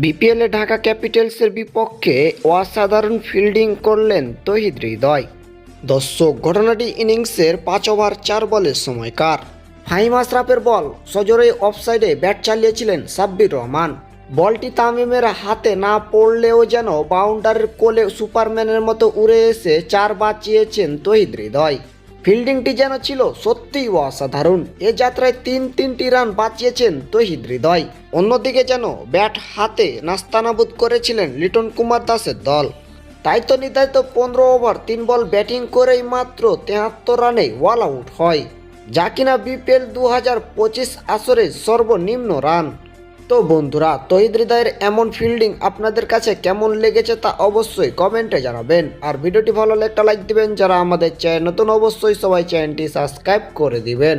বিপিএলে ঢাকা ক্যাপিটালসের বিপক্ষে অসাধারণ ফিল্ডিং করলেন তহিদ হৃদয়। দর্শক, ঘটনাটি ইনিংসের পাঁচ ওভার, চার বলের সময়কার। ফাহিম আশরাফের বল সজোরে অফসাইডে ব্যাট চালিয়েছিলেন সাব্বির রহমান। বলটি তামিমের হাতে না পড়লেও যেন বাউন্ডারির কোলে সুপারম্যানের মতো উড়ে এসে চার বাঁচিয়েছেন তহিদ হৃদয়। ফিল্ডিংটি যেন ছিল সত্যিই অসাধারণ। এ যাত্রায় তিন তিনটি রান বাঁচিয়েছেন তহিদ হৃদয়। অন্যদিকে যেন ব্যাট হাতে নাস্তানাবুদ করেছিলেন লিটন কুমার দাসের দল। তাই তো নির্ধারিত পনেরো ওভার তিন বল ব্যাটিং করেই মাত্র তেহাত্তর রানে ওয়াল আউট হয়। যা কিনা বিপিএল দু হাজার পঁচিশ আসরে সর্বনিম্ন রান। তো বন্ধুরা তহিদ হৃদয়ের এমন ফিল্ডিং আপনাদের কাছে কেমন লেগেছে তা অবশ্যই কমেন্টে জানাবেন। আর ভিডিওটি ভালো লাগলে একটা লাইক দিবেন, যারা আমাদের চ্যানেল নতুন অবশ্যই সবাই চ্যানেলটি সাবস্ক্রাইব করে দিবেন।